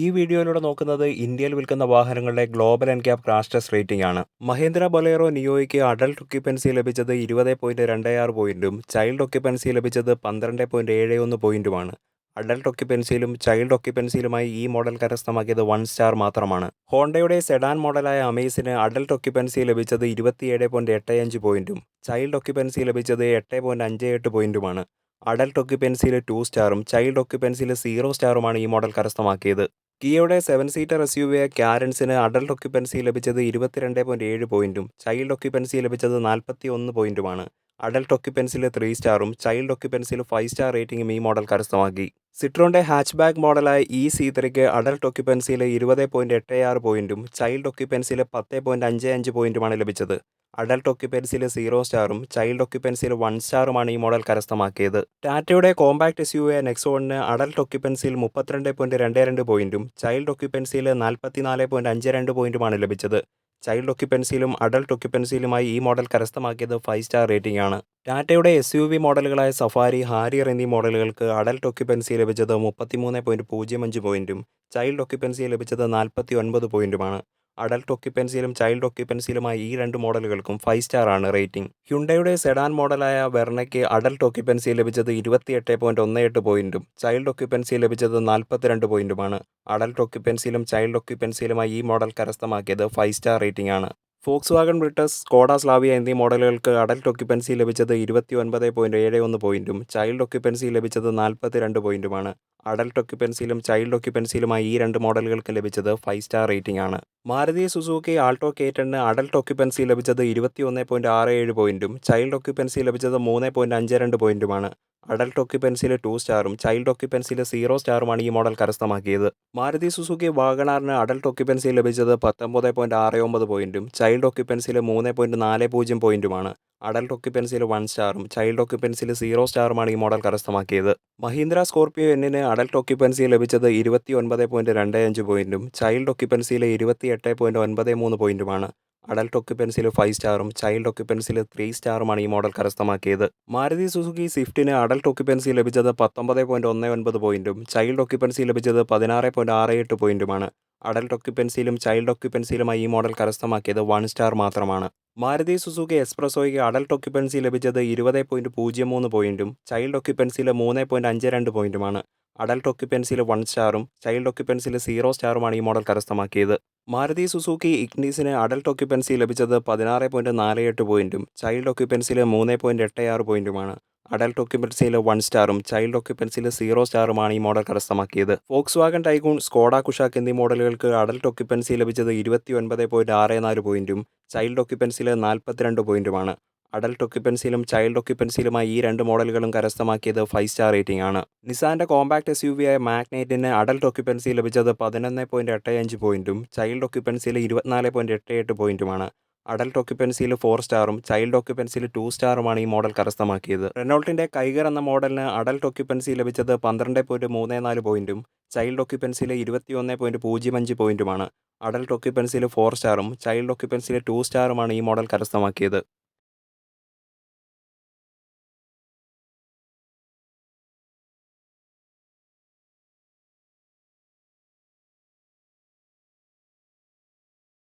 ഈ വീഡിയോയിലൂടെ നോക്കുന്നത് ഇന്ത്യയിൽ വിൽക്കുന്ന വാഹനങ്ങളുടെ global NCAP crash test rating ആണ്. മഹേന്ദ്ര ബൊലേറോ നിയോയ്ക്ക് അഡൽട്ട് ഒക്യുപ്പൻസി ലഭിച്ചത് ഇരുപത് പോയിന്റ് രണ്ട് ആറ് പോയിന്റും ചൈൽഡ് ഒക്യുപ്പൻസി ലഭിച്ചത് പന്ത്രണ്ട് പോയിന്റ് ഏഴ് ഒന്ന് പോയിന്റുമാണ്. അഡൽട്ട് ഒക്യുപ്പൻസിയിലും ചൈൽഡ് ഒക്യുപ്പൻസിയിലുമായി ഈ മോഡൽ കരസ്ഥമാക്കിയത് വൺ സ്റ്റാർ മാത്രമാണ്. ഹോണ്ടയുടെ സെഡാൻ മോഡലായ അമേസിന് അഡൽട്ട് ഒക്യുപ്പൻസി ലഭിച്ചത് ഇരുപത്തിയേഴ് പോയിന്റ് എട്ട് അഞ്ച് പോയിന്റും ചൈൽഡ് ഒക്യുപ്പൻസി ലഭിച്ചത് എട്ട് പോയിന്റ് അഞ്ച് എട്ട് പോയിന്റുമാണ്. അഡൽട്ട് ഒക്യുപ്പൻസിയിൽ ടു സ്റ്റാറും ചൈൽഡ് ഒക്യുപ്പൻസിയിൽ സീറോ സ്റ്റാറുമാണ് ഈ മോഡൽ കരസ്ഥമാക്കിയത്. കിയയുടെ seven seater S U V ക്യാരൻസിന് adult occupancy ലഭിച്ചത് ഇരുപത്തിരണ്ട് പോയിന്റ് ഏഴ് പോയിന്റും ചൈൽഡ് ഒക്യുപ്പൻസി ലഭിച്ചത് നാൽപ്പത്തി ഒന്ന് പോയിന്റുമാണ് അഡൽട്ട് ഒക്യുപ്പൻസിൽ ത്രീ സ്റ്റാറും ചൈൽഡ് ഒക്യുപ്പൻസിൽ ഫൈവ് സ്റ്റാർ റേറ്റിംഗും ഈ മോഡൽ കരസ്ഥമാക്കി. സിട്രോന്റെ ഹാച്ച് ബാക്ക് മോഡലായ ഇ സി ത്രീക്ക് അഡൽട്ട് ഒക്യുപ്പൻസിയിൽ ഇരുപത് പോയിന്റ് എട്ട് ആറ് പോയിന്റും ചൈൽഡ് ഒക്യുപ്പൻസിയിൽ പത്ത് പോയിന്റ് അഞ്ച് അഞ്ച് പോയിന്റുമാണ് ലഭിച്ചത്. അഡൽട്ട് ഒക്യുപ്പൻസിയിൽ സീറോ സ്റ്റാറും ചൈൽഡ് ഒക്യുപ്പൻസിയിൽ വൺ സ്റ്റാറുമാണ് ഈ മോഡൽ കരസ്ഥമാക്കിയത്. ടാറ്റയുടെ കോമ്പാക്ട് എസ് യു എ നെക്സോണിന് അഡൽട്ട് ഒക്യുപ്പൻസിയിൽ മുപ്പത്തിരണ്ട് പോയിന്റ് രണ്ട് രണ്ട് പോയിന്റും ചൈൽഡ് ഒക്യുപ്പൻസിയിൽ നാൽപ്പത്തിനാല് പോയിന്റ് അഞ്ച് രണ്ട് പോയിന്റുമാണ് ലഭിച്ചത്. ചൈൽഡ് ഒക്യുപ്പൻസിയിലും അഡൽട്ട് ഒക്യുപ്പൻസിയിലുമായി ഈ മോഡൽ കരസ്ഥമാക്കിയത് ഫൈവ് സ്റ്റാർ റേറ്റിംഗ് ആണ്. ടാറ്റയുടെ എസ് യു വി മോഡലുകളായ സഫാരി ഹാരിയർ എന്നീ മോഡലുകൾക്ക് അഡൽട്ട് ഒക്യുപ്പൻസി ലഭിച്ചത് മുപ്പത്തിമൂന്ന് പോയിന്റ് പൂജ്യം അഞ്ച് പോയിന്റും ചൈൽഡ് ഒക്യുപ്പൻസി ലഭിച്ചത് നാൽപ്പത്തി ഒൻപത് പോയിന്റുമാണ്. അഡൽട്ട് ഒക്യുപ്പൻസിയിലും ചൈൽഡ് ഒക്യുപ്പൻസിയിലുമായി ഈ രണ്ട് മോഡലുകൾക്കും ഫൈവ് സ്റ്റാർ ആണ് റേറ്റിംഗ് ഹ്യുണ്ടയുടെ സെഡാൻ മോഡലായ വെർണയ്ക്ക് അഡൽട്ട് ഒക്യുപ്പൻസി ലഭിച്ചത് ഇരുപത്തിയെട്ട് പോയിന്റ് ഒന്ന് എട്ട് പോയിന്റും ചൈൽഡ് ഒക്യുപ്പൻസി ലഭിച്ചത് നാൽപ്പത്തിരണ്ട് പോയിന്റുമാണ് അഡൽട്ട് ഒക്യുപ്പൻസിയിലും ചൈൽഡ് ഒക്യുപ്പൻസിയിലുമായി ഈ മോഡൽ കരസ്ഥമാക്കിയത് ഫൈവ് സ്റ്റാർ റേറ്റിംഗ് ആണ്. Volkswagen Virtus Skoda Slavia എന്നീ മോഡലുകൾക്ക് അഡൽട്ട് ഒക്യുപ്പൻസി ലഭിച്ചത് ഇരുപത്തി ഒൻപത് പോയിന്റ് ഏഴ് ഒന്ന് പോയിന്റും ചൈൽഡ് ഒക്യുപ്പൻസി ലഭിച്ചത് നാൽപ്പത്തി രണ്ട് പോയിന്റുമാണ് അഡൽട്ട് ഒക്യുപ്പൻസിയിലും ചൈൽഡ് ഒക്യുപ്പൻസിയിലുമായി ഈ രണ്ട് മോഡലുകൾക്ക് ലഭിച്ചത് ഫൈവ് സ്റ്റാർ റേറ്റിംഗ് ആണ്. മാരുതി സുസുക്കി ആൾട്ടോ കേറ്റണിന് അഡൽട്ട് ഒക്യുപ്പൻസി ലഭിച്ചത് ഇരുപത്തി ഒന്ന് പോയിന്റ് ആറ് ഏഴ് പോയിന്റും ചൈൽഡ് ഒക്യുപ്പൻസി ലഭിച്ചത് മൂന്ന് പോയിന്റ് അഞ്ച് രണ്ട് പോയിന്റുമാണ്. അഡൽട്ട് ഒക്യുപ്പൻസിയിൽ ടു സ്റ്റാറും ചൈൽഡ് ഒക്യുപ്പൻസിയിൽ സീറോ സ്റ്റാറുമാണ് ഈ മോഡൽ കരസ്ഥമാക്കിയത്. മാരുതി സുസുക്കി വാഗണാറിന് അഡൽട്ട് ഒക്യുപ്പൻസി ലഭിച്ചത് പത്തൊമ്പത് പോയിന്റ് ആറ് ഒമ്പത് പോയിന്റും ചൈൽഡ് ഒക്യുപ്പൻസിയിൽ മൂന്ന് പോയിന്റ് നാല് പൂജ്യം പോയിന്റുമാണ്. അഡൽട്ട് ഒക്യുപ്പൻസിയിൽ വൺ സ്റ്റാറും ചൈൽഡ് ഒക്യുപ്പൻസിയിൽ സീറോ സ്റ്റാറുമാണ് ഈ മോഡൽ കരസ്ഥമാക്കിയത്. മഹീന്ദ്ര സ്കോർപിയോ എന്നിന് അഡൽട്ട് ഒക്യുപ്പൻസി ലഭിച്ചത് ഇരുപത്തി ഒൻപത് പോയിന്റ് രണ്ട് അഞ്ച് പോയിന്റും ചൈൽഡ് ഒക്യുപ്പൻസിയിലെ ഇരുപത്തി എട്ട് പോയിന്റ് ഒൻപത് മൂന്ന് പോയിന്റുമാണ്. അഡൽട്ട് ഒക്യുപ്പൻസിൽ ഫൈവ് സ്റ്റാറും ചൈൽഡ് ഒക്യുപ്പൻസിൽ ത്രീ സ്റ്റാറുമാണ് ഈ മോഡൽ കരസ്ഥമാക്കിയത്. മാരുതി സുസുക്കി സ്വിഫ്റ്റിന് അഡൽട്ട് ഒക്യുപ്പൻസി ലഭിച്ചത് പത്തൊമ്പത് പോയിന്റ് ഒന്ന് ഒൻപത് പോയിന്റും ചൈൽഡ് ഒക്യുപ്പൻസി ലഭിച്ചത് പതിനാറ് പോയിന്റ് ആറ് എട്ട് പോയിന്റുമാണ് അഡൽട്ട് ഒക്യുപ്പൻസിയിലും ചൈൽഡ് ഒക്യുപ്പൻസിയിലുമായി ഈ മോഡൽ കരസ്ഥമാക്കിയത് വൺ സ്റ്റാർ മാത്രമാണ്. മാരുതി സുസുക്കി എക്സ്പ്രസോയ്ക്ക് അഡൽട്ട് ഒക്യുപ്പൻസി ലഭിച്ചത് ഇരുപത് പോയിന്റ് പൂജ്യം മൂന്ന് പോയിന്റും ചൈൽഡ് ഒക്യുപ്പൻസിയിൽ മൂന്ന് പോയിന്റ് അഞ്ച് രണ്ട് പോയിന്റുമാണ്. അഡൽട്ട് ഒക്യുപ്പൻസിയിൽ വൺ സ്റ്റാറും ചൈൽഡ് ഒക്യുപ്പൻസിയിൽ സീറോ സ്റ്റാറുമാണ് ഈ മോഡൽ കരസ്ഥമാക്കിയത്. മാരുതി സുസുക്കി ഇഗ്നീസിന് അഡൽട്ട് ഒക്യുപ്പൻസി ലഭിച്ചത് പതിനാറ് പോയിന്റ് നാല് എട്ട് പോയിന്റും ചൈൽഡ് ഒക്യുപ്പൻസിയിൽ മൂന്ന് പോയിന്റ് എട്ട് ആറ് പോയിന്റുമാണ് അഡൽട്ട് ഒക്യുപ്പൻസിയിൽ വൺ സ്റ്റാറും ചൈൽഡ് ഒക്യുപ്പൻസിയിൽ സീറോ സ്റ്റാറുമാണ് ഈ മോഡൽ കരസ്ഥമാക്കിയത്. Volkswagen Taigun Skoda Kushaq എന്നീ മോഡലുകൾക്ക് അഡൽട്ട് ഒക്യുപ്പൻസി ലഭിച്ചത് ഇരുപത്തി ഒൻപത് പോയിന്റ് ആറ് നാല് പോയിന്റും ചൈൽഡ് ഒക്യുപ്പൻസിയിൽ നാൽപ്പത്തിരണ്ട് പോയിന്റുമാണ് അഡൽട്ട് ഒക്യുപ്പൻസിയിലും ചൈൽഡ് ഒക്യുപ്പൻസിയിലുമായി ഈ രണ്ട് മോഡലുകളും കരസ്ഥമാക്കിയത് ഫൈവ് സ്റ്റാർ റേറ്റിംഗ് ആണ്. നിസാന്റെ കോമ്പാക്ട് എസ് യു വി ആയ മാഗ്നേറ്റിന് അഡൽട്ട് ഒക്യുപ്പൻസി ലഭിച്ചത് പതിനൊന്ന് പോയിന്റ് എട്ട് അഞ്ച് പോയിന്റും ചൈൽഡ് ഒക്യുപ്പൻസിയിൽ ഇരുപത്തിനാല് പോയിന്റ് എട്ട് എട്ട് പോയിന്റുമാണ്. അഡൽട്ട് ഒക്യുപ്പൻസിയിൽ ഫോർ സ്റ്റാറും ചൈൽഡ് ഒക്യുപ്പൻസിയിൽ ടു സ്റ്റാറുമാണ് ഈ മോഡൽ കരസ്ഥമാക്കിയത്. റെനോൾട്ടിന്റെ കൈകർ എന്ന മോഡലിന് അഡൽട്ട് ഒക്യുപ്പൻസി ലഭിച്ചത് പന്ത്രണ്ട് പോയിന്റ് മൂന്ന് നാല് പോയിന്റും ചൈൽഡ് ഒക്യുപ്പൻസിയിൽ ഇരുപത്തി ഒന്ന് പോയിന്റ് പൂജ്യം അഞ്ച് പോയിന്റുമാണ്. അഡൽട്ട് ഒക്യുപ്പൻസിയിൽ ഫോർ സ്റ്റാറും ചൈൽഡ് ഒക്യുപ്പൻസിയിൽ ടു സ്റ്റാറുമാണ് ഈ മോഡൽ കരസ്ഥമാക്കിയത്.